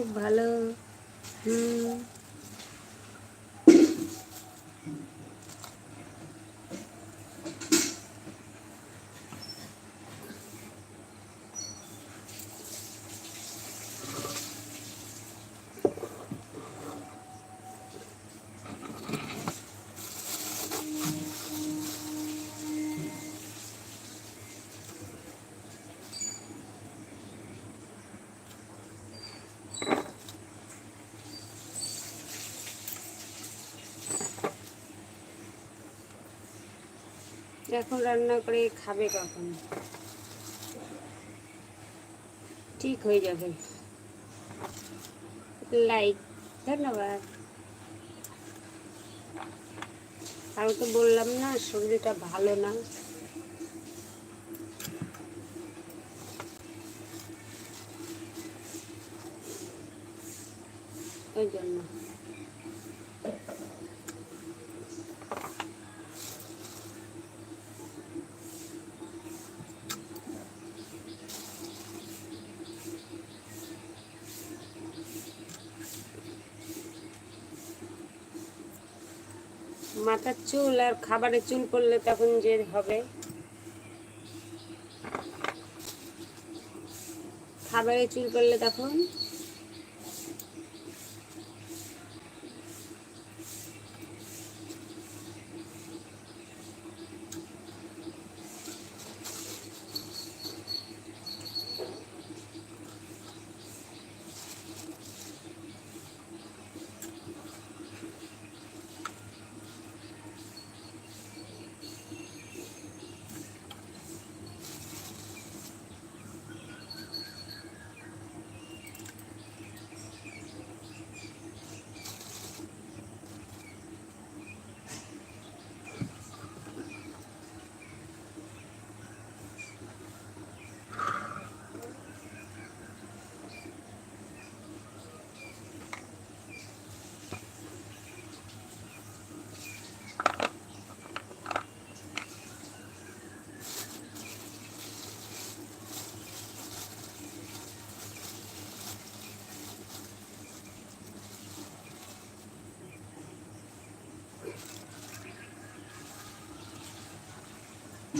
খুব ভালো। হুম। এখন রান্না করে খাবে কখন? ঠিক হয়ে যাবে। লাইক ধন্যবাদ। আমি তো বললাম না শরীরটা ভালো না। মাথার চুল আর খাবারে চুল পড়লে তখন যে হবে। খাবারে চুল পড়লে তখন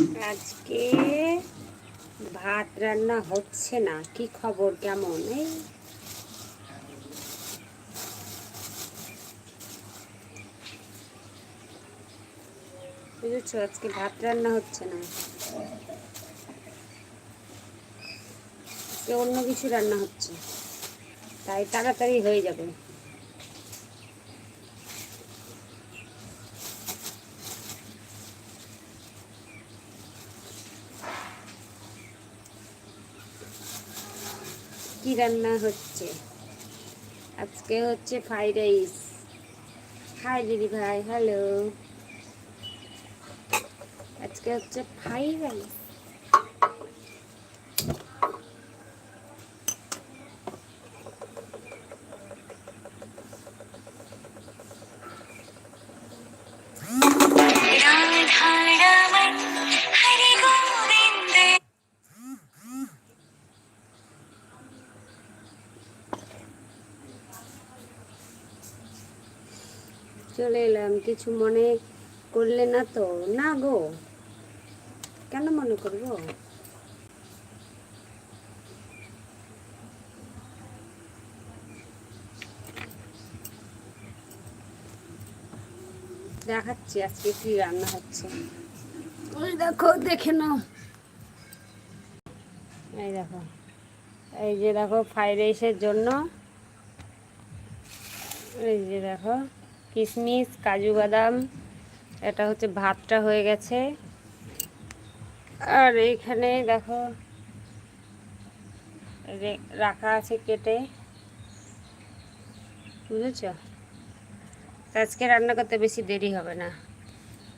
আজকে ভাত রান্না হচ্ছে না। কি খবর? কেমন? এই বুঝেছ, আজকে ভাত রান্না হচ্ছে না। অন্য কিছু রান্না হচ্ছে। তাই তাড়াতাড়ি হয়ে যাবে। কি রান্না হচ্ছে? আজকে হচ্ছে ফ্রাইড রাইস হাই দিদি ভাই হ্যালো আজকে হচ্ছে ফ্রাইড রাইস চলে এলাম। কিছু মনে করলে না তো? না গো। কেন মনে করব? দেখাচ্ছি আজকে কি রান্না হচ্ছে। ওই দেখো দেখে নাও। এই দেখো এই যে দেখো ফ্রাইড রাইসের জন্য। এই যে দেখো। কিশমিশ কাজু বাদাম, এটা হচ্ছে ভাতটা হয়ে গেছে। আর এইখানে দেখো রাখা আছে কেটে। বুঝেছ? আজকে রান্না করতে বেশি দেরি হবে না।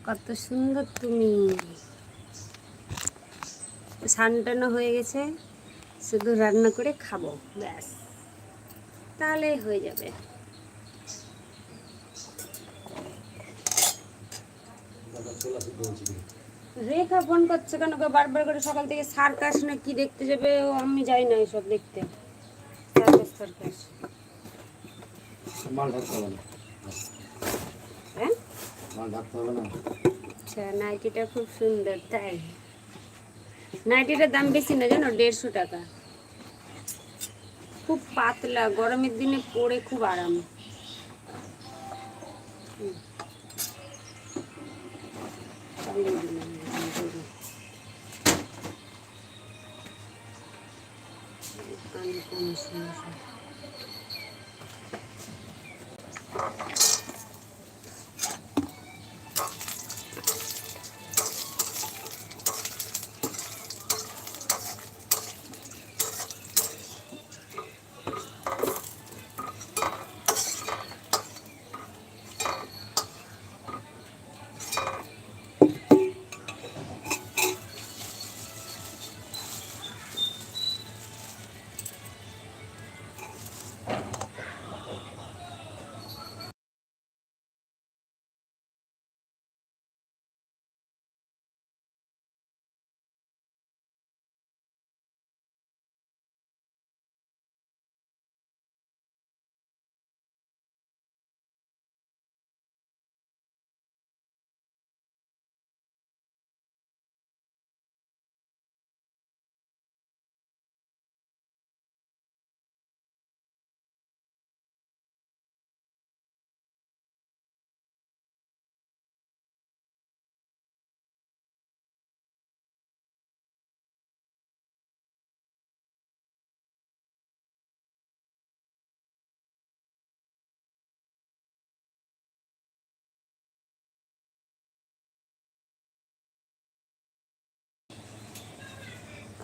কত সুন্দর তুমি। সানটানো হয়ে গেছে, শুধু রান্না করে খাব, ব্যাস। তাহলেই হয়ে যাবে। রেখা ফোন করছে কেন বারবার করে সকাল থেকে সার্কাস না, কি দেখতে যাবে? ও, আমি যাই না এসব দেখতে। হ্যাঁ? আচ্ছা নাইটিটা খুব সুন্দর, তাই? নাইটিটার দাম বেশি জানো? দেড়শো টাকা। খুব পাতলা, গরমের দিনে পরে খুব আরাম।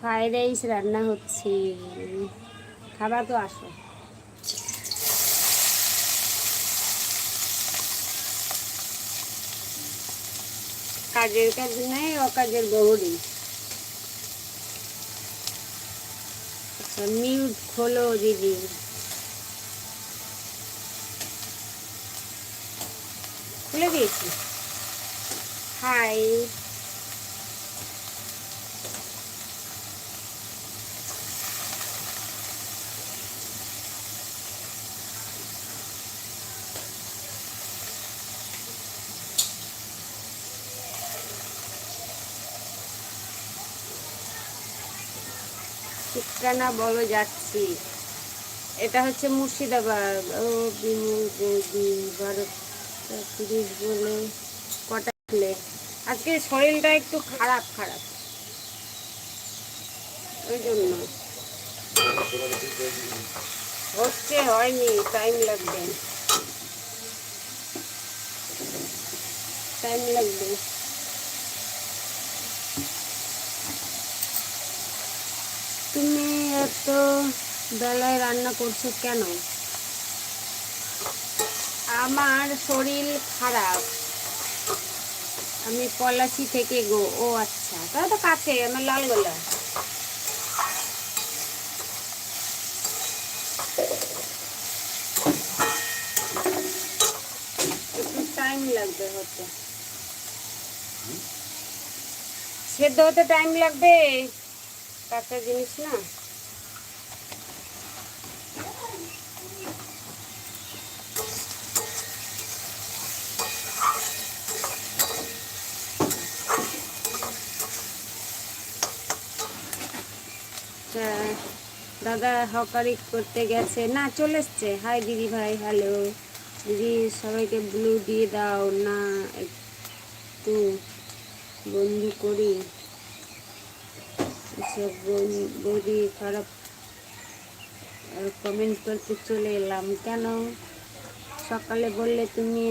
ফ্রাইড রাইস রান্না হচ্ছে। খাবার তো আসো। কাজের কাজ নেই, অকাজের বহুরি আচ্ছা মিউট খোলো দিদি। খুলে দিয়েছি। হাই। ঠিকানা বলো যাচ্ছি। এটা হচ্ছে মুর্শিদাবাদ। ও বারোটা তিরিশ বলে কটা আজকে শরীরটা একটু খারাপ খারাপ। ওই জন্য। হচ্ছে, হয়নি টাইম লাগবে। টাইম লাগবে। তুমি এত বেলায় রান্না করছ কেন? আমার শরীর খারাপ। আমি পলাশি থেকে গো ও আচ্ছা। তাহলে তো কাছে আমার লালগোলা। একটু টাইম লাগবে হতে। সেদ্ধ হতে টাইম লাগবে? কাঁচা জিনিস না? দাদা হকারি করতে গেছে। না, চলে এসছে। হাই দিদি ভাই হ্যালো দিদি, সবাইকে ব্লু দিয়ে দাও। না, একটু বন্ধু করি। এসব বৌদি খারাপ। কমেন্ট করতে চলে এলাম। কেন? সকালে বললে তুমি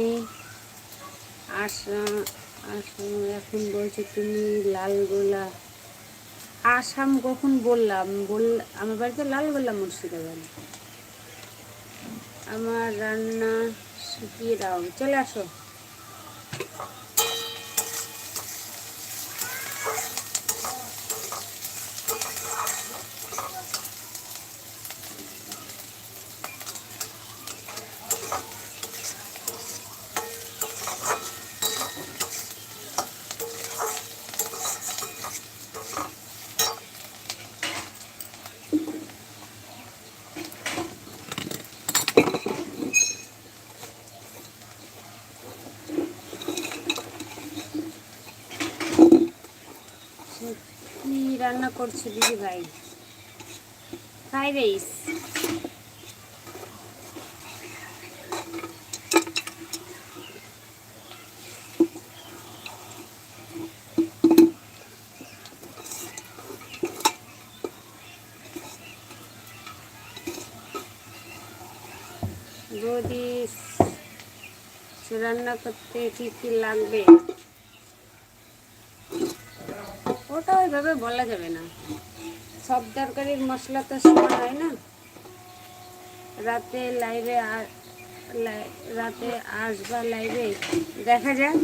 আসা আসো এখন বলছো তুমি লাল গোলা। আসাম কখন বললাম? বল, আমার বাড়িতে লাল গোলা মুর্শিদাবাদ। আমার রান্না শিখিয়ে দাও। চলে আসো। রান্না করছ দিদি ভাই। Fried rice. রান্না করতে কি কি লাগবে? ওইভাবে বলা যাবে না। সব তরকারির মশলা তো সমান হয় না। রাতে লাইভে রাতে আসবা লাইভে, দেখা যাক।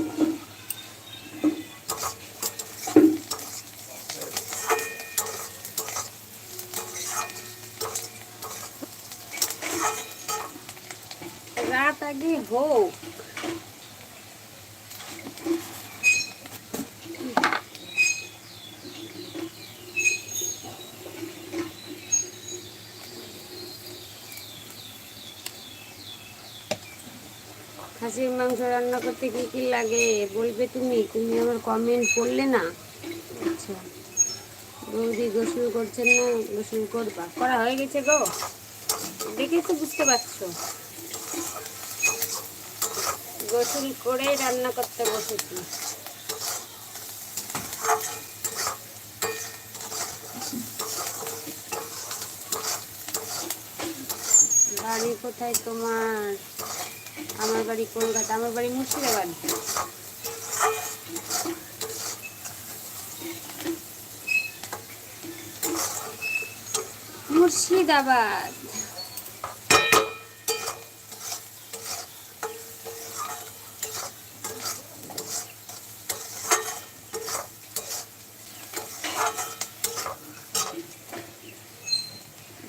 রাত আগে হোক। খাসির মাংস রান্না করতে কি কি লাগে বলবে তুমি? তুমি আমার কমেন্ট করলে না? আচ্ছা। বৌদি গোসল করছেন না গোসল করবা? করা হয়ে গেছে গো। দেখে তো বুঝতে পারছ? গোসল করে রান্না করতে বসেছি। বাড়ি কোথায় তোমার? আমার বাড়ি কলকাতা আমার বাড়ি মুর্শিদাবাদ। মুর্শিদাবাদ।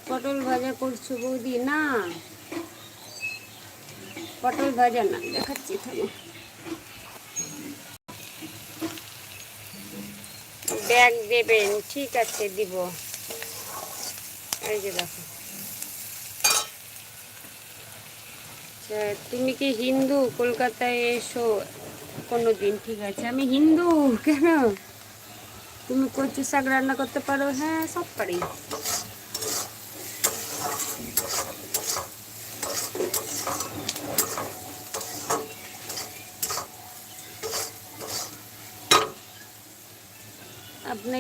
পটল ভাজা করছ বৌদি? না। পটল ভাজা না দেখাচ্ছি এখানে। ব্যাগ দেবেন ঠিক আছে দিব। এই যে দেখো। আচ্ছা, তুমি কি হিন্দু? কলকাতায় এসো। কোনো দিন ঠিক আছে। আমি হিন্দু কেন? তুমি কচু শাক রান্না করতে পারো? হ্যাঁ সব পারি।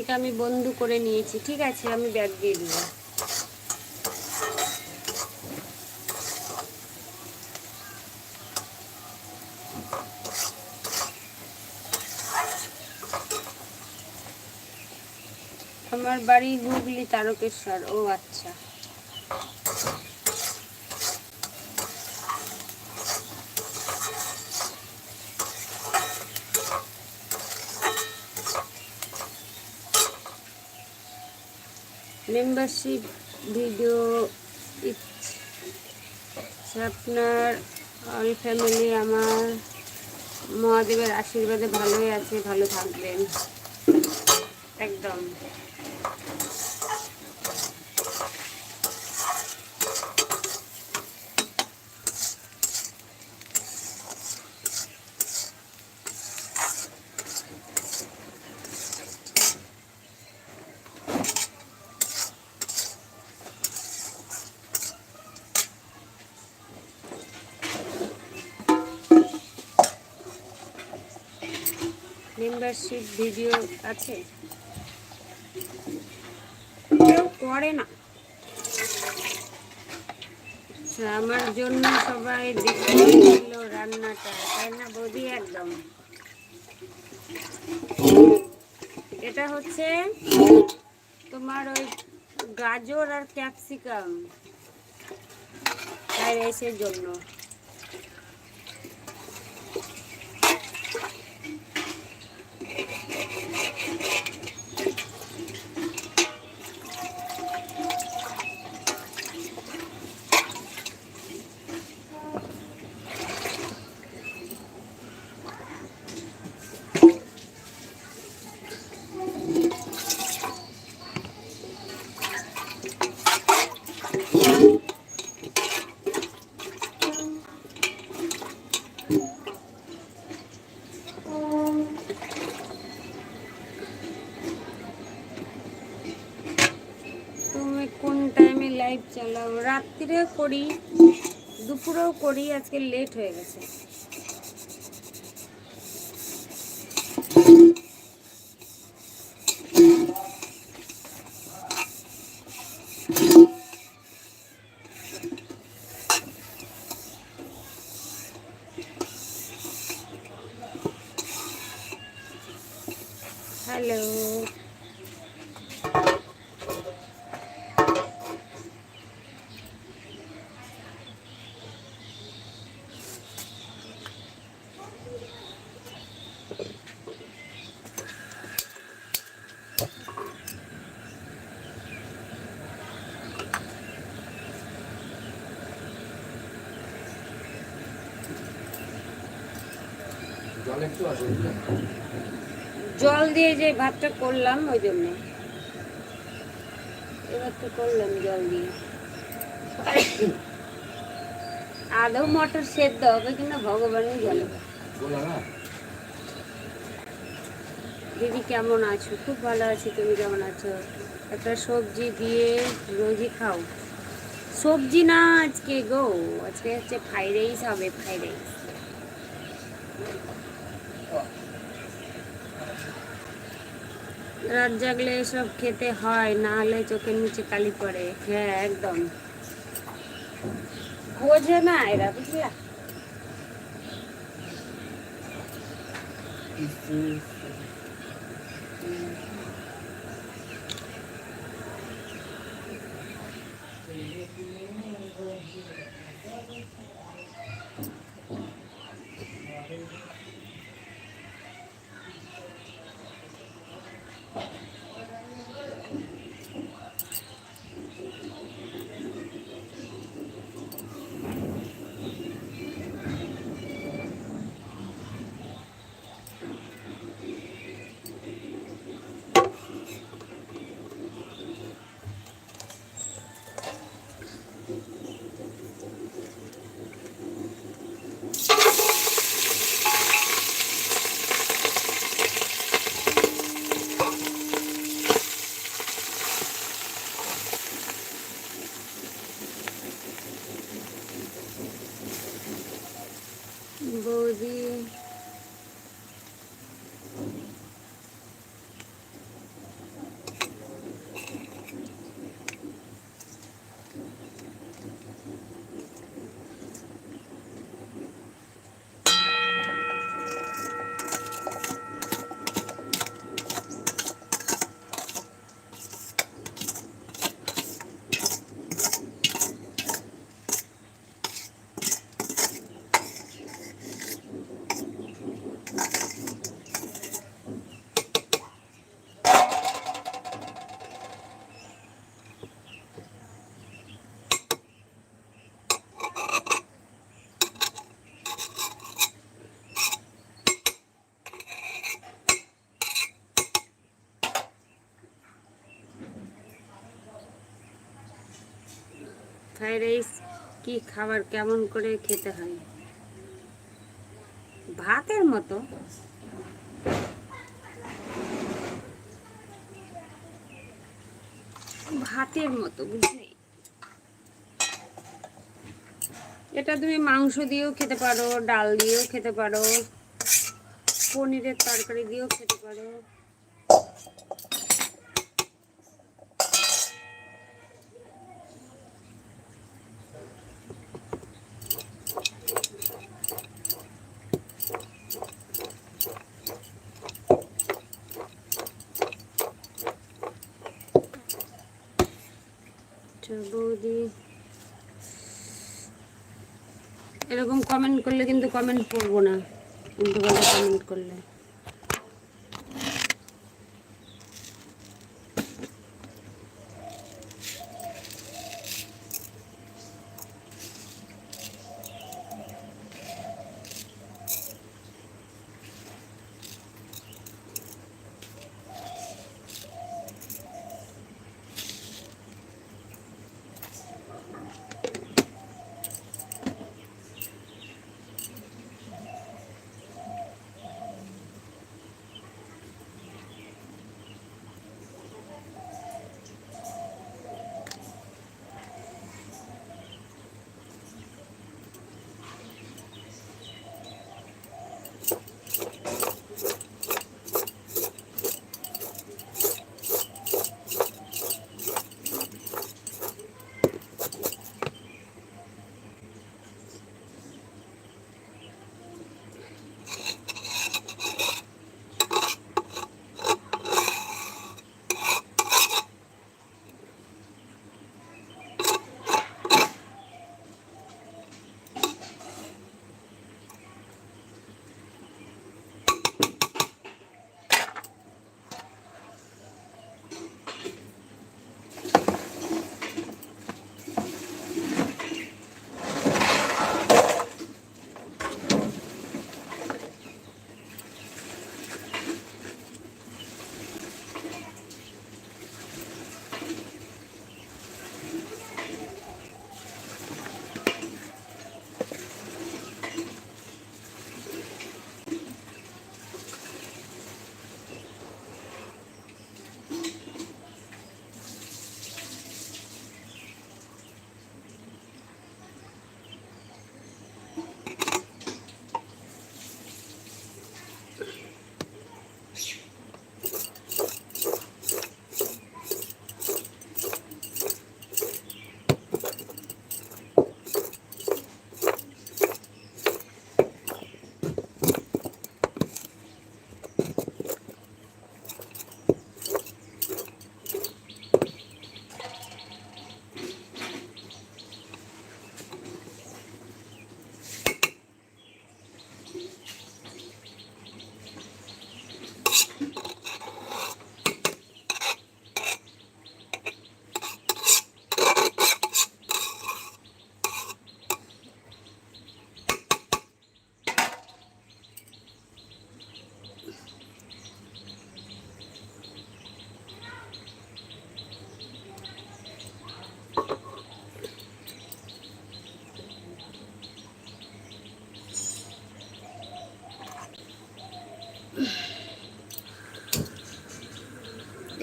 আপনাকে আমি বন্ধু করে নিয়েছি, ঠিক আছে? আমি ব্যাগ দিয়ে দিব আমার বাড়ি হুগলি তারকেশ্বর। ও আচ্ছা। মেম্বারশিপ ভিডিও আপনার অল ফ্যামিলি আমার মহাদেবের আশীর্বাদে ভালোই আছে ভালো থাকবেন। একদম। মেম্বারশিপ ভিডিও আছে। কেউ করে না। আমার জন্য সবাই দেখছিল রান্নাটা, তাই না বৌদি? একদম। এটা হচ্ছে তোমার ওই গাজর আর ক্যাপসিকাম। ফ্রাইড রাইসের জন্য। রাত্রিরে করি দুপুরেও করি আজকে লেট হয়ে গেছে। হ্যালো জল দিয়ে যে ভাতটা করলাম, ওই জন্য। এবার করলাম জল দিয়ে। আদৌ মটর সেদ্ধ হবে কিনা ভগবানই জানে। দিদি কেমন আছো? খুব ভালো আছি, তুমি কেমন আছো? একটা সবজি দিয়ে রোজই খাও। সবজি না আজকে গো, আজকে হচ্ছে ফ্রাইড রাইস হবে, ফ্রাইড রাইস। রাত জাগলে এসব খেতে হয়, না হলে চোখের নিচে কালি পড়ে। হ্যাঁ একদম। বোঝে না এরা, বুঝলা? বৌদি ফ্রাইড রাইস কি খাবার কেমন করে খেতে হয়? ভাতের মতো। ভাতের মতো, বুঝলি? এটা তুমি মাংস দিয়েও খেতে পারো, ডাল দিয়েও খেতে পারো, পনিরের তরকারি দিয়েও খেতে পারো। আচ্ছা, এরকম কমেন্ট করলে কিন্তু কমেন্ট পড়ব না। উল্টো কমেন্ট করলে।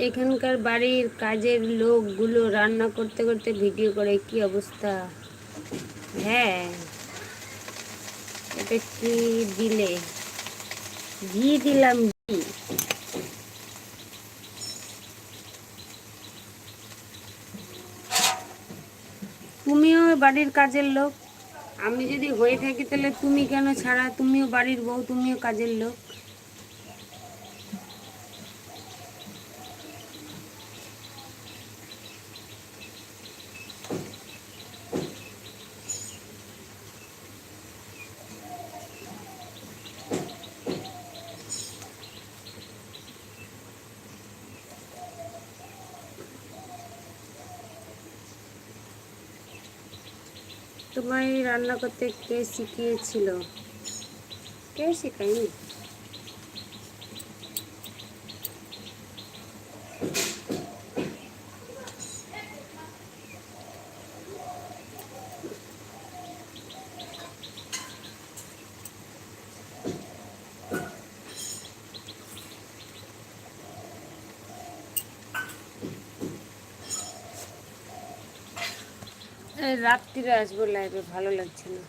এখানকার বাড়ির কাজের লোকগুলো রান্না করতে করতে ভিডিও করে, কি অবস্থা? হ্যাঁ এটা কি দিলে? ঘি দিলাম, ঘি। তুমিও বাড়ির কাজের লোক? আমি যদি হয়ে থাকি তাহলে তুমি কেন ছাড়া? তুমিও বাড়ির বউ, তুমিও কাজের লোক। এই রান্না করতে কে শিখিয়েছিল? কে শেখায়নি? রাত্রিরে আসব লাইভে ভালো লাগছে না।